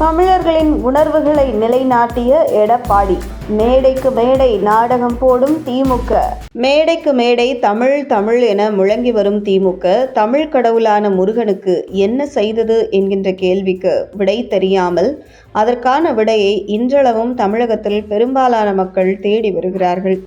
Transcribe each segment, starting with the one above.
தமிழர்களின் உணர்வுகளை நிலைநாட்டிய எடப்பாடி. மேடைக்கு மேடை நாடகம் போடும் திமுக. மேடைக்கு மேடை தமிழ் தமிழ் என முழங்கி வரும் திமுக. தமிழ் கடவுளான முருகனுக்கு என்ன செய்தது என்கின்ற கேள்விக்கு விடை தெரியாமல் அதற்கான விடையை இன்றளவும் தமிழகத்தில் பெரும்பாலான மக்கள் தேடி வருகிறார்கள்.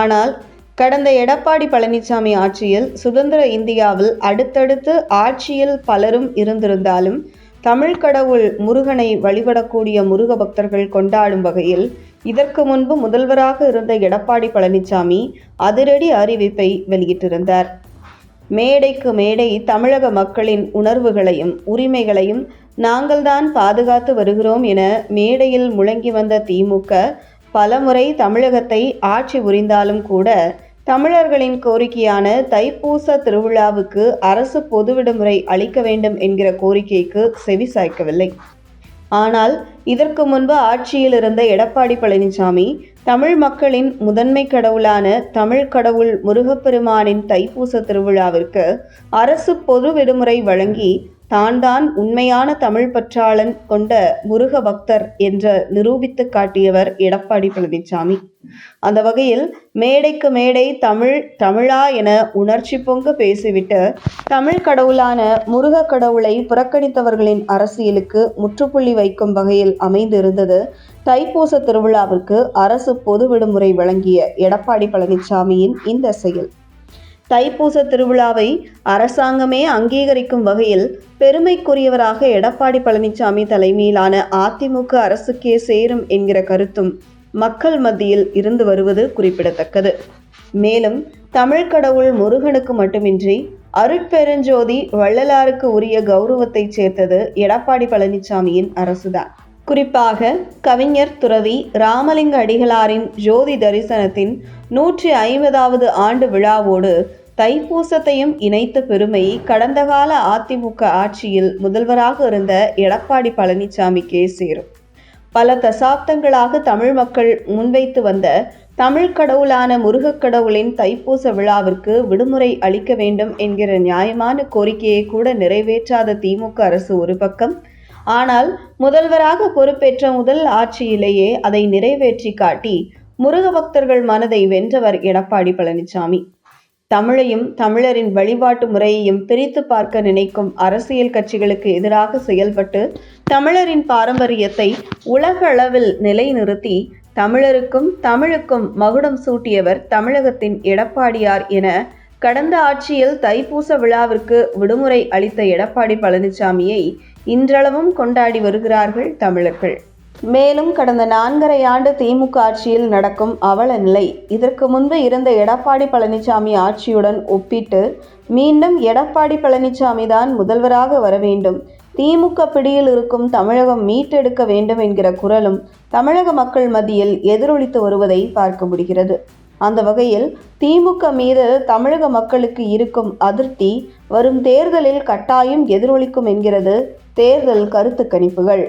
ஆனால் கடந்த எடப்பாடி பழனிசாமி ஆட்சியில் சுதந்திர இந்தியாவில் அடுத்தடுத்து ஆட்சியில் பலரும் இருந்திருந்தாலும் தமிழ் கடவுள் முருகனை வழிபடக்கூடிய முருக பக்தர்கள் கொண்டாடும் வகையில் இதற்கு முன்பு முதல்வராக இருந்த எடப்பாடி பழனிசாமி அதிரடி அறிவிப்பை வெளியிட்டிருந்தார். மேடைக்கு மேடை தமிழக மக்களின் உணர்வுகளையும் உரிமைகளையும் நாங்கள்தான் பாதுகாத்து வருகிறோம் என மேடையில் முழங்கி வந்த திமுக பலமுறை தமிழகத்தை ஆட்சி புரிந்தாலும் கூட தமிழர்களின் கோரிக்கையான தைப்பூச திருவிழாவுக்கு அரசு பொது விடுமுறை அளிக்க வேண்டும் என்கிற கோரிக்கைக்கு செவி சாய்க்கவில்லை. ஆனால் இதற்கு முன்பு ஆட்சியில் இருந்த எடப்பாடி பழனிசாமி தமிழ் மக்களின் முதன்மை கடவுளான தமிழ் கடவுள் முருகப்பெருமானின் தைப்பூச திருவிழாவிற்கு அரசு பொது விடுமுறை வழங்கி தான் தான் உண்மையான தமிழ் பற்றாளன் கொண்ட முருக பக்தர் என்ற நிரூபித்து காட்டியவர் எடப்பாடி பழனிசாமி அந்த வகையில் மேடைக்கு மேடை தமிழ் தமிழா என உணர்ச்சி பொங்க பேசிவிட்டு தமிழ் கடவுளான முருக கடவுளை புறக்கணித்தவர்களின் அரசியலுக்கு முற்றுப்புள்ளி வைக்கும் வகையில் அமைந்திருந்தது தைப்பூச திருவிழாவிற்கு அரசு பொது விடுமுறை வழங்கிய எடப்பாடி பழனிசாமியின் இந்த செயல். தைப்பூச திருவிழாவை அரசாங்கமே அங்கீகரிக்கும் வகையில் பெருமைக்குரியவராக எடப்பாடி பழனிசாமி தலைமையிலான அதிமுக அரசுக்கே சேரும் என்கிற கருத்தும் மக்கள் மத்தியில் இருந்து வருவது குறிப்பிடத்தக்கது. மேலும் தமிழ் கடவுள் முருகனுக்கு மட்டுமின்றி அருட்பெருஞ்சோதி வள்ளலாருக்கு உரிய கௌரவத்தை சேர்த்தது எடப்பாடி பழனிசாமியின் அரசுதான். குறிப்பாக கவிஞர் துறவி ராமலிங்க அடிகளாரின் ஜோதி தரிசனத்தின் நூற்றி ஐம்பதாவது ஆண்டு விழாவோடு தைப்பூசத்தையும் இணைத்த பெருமை கடந்த கால அதிமுக ஆட்சியில் முதல்வராக இருந்த எடப்பாடி பழனிசாமிக்கே சேரும். பல தசாப்தங்களாக தமிழ் மக்கள் முன்வைத்து வந்த தமிழ் கடவுளான முருகக் கடவுளின் தைப்பூச விழாவிற்கு விடுமுறை அளிக்க வேண்டும் என்கிற நியாயமான கோரிக்கையை கூட நிறைவேற்றாத திமுக அரசு ஒரு பக்கம். ஆனால் முதல்வராக பொறுப்பேற்ற முதல் ஆட்சியிலேயே அதை நிறைவேற்றி காட்டி முருக பக்தர்கள் மனதை வென்றவர் எடப்பாடி பழனிசாமி. தமிழையும் தமிழரின் வழிபாட்டு முறையையும் பிரித்து பார்க்க நினைக்கும் அரசியல் கட்சிகளுக்கு எதிராக செயல்பட்டு தமிழரின் பாரம்பரியத்தை உலக அளவில் நிலைநிறுத்தி தமிழருக்கும் தமிழுக்கும் மகுடம் சூட்டியவர் தமிழகத்தின் எடப்பாடியார் என கடந்த ஆட்சியில் தைப்பூச விழாவிற்கு விடுமுறை அளித்த எடப்பாடி பழனிசாமியை இன்றளவும் கொண்டாடி வருகிறார்கள் தமிழர்கள். மேலும் கடந்த நான்கரை ஆண்டு திமுக ஆட்சியில் நடக்கும் அவல நிலை. இதற்கு முன்பு இருந்த எடப்பாடி பழனிசாமி ஆட்சியுடன் ஒப்பிட்டு மீண்டும் எடப்பாடி பழனிசாமி தான் முதல்வராக வர வேண்டும். திமுக பிடியில் இருக்கும் தமிழகம் மீட்டெடுக்க வேண்டும் என்கிற குரலும் தமிழக மக்கள் மத்தியில் எதிரொலித்து வருவதை பார்க்க முடிகிறது. அந்த வகையில் திமுக மீது தமிழக மக்களுக்கு இருக்கும் அதிருப்தி வரும் தேர்தலில் கட்டாயம் எதிரொலிக்கும் என்கிறது தேர்தல் கருத்து கணிப்புகள்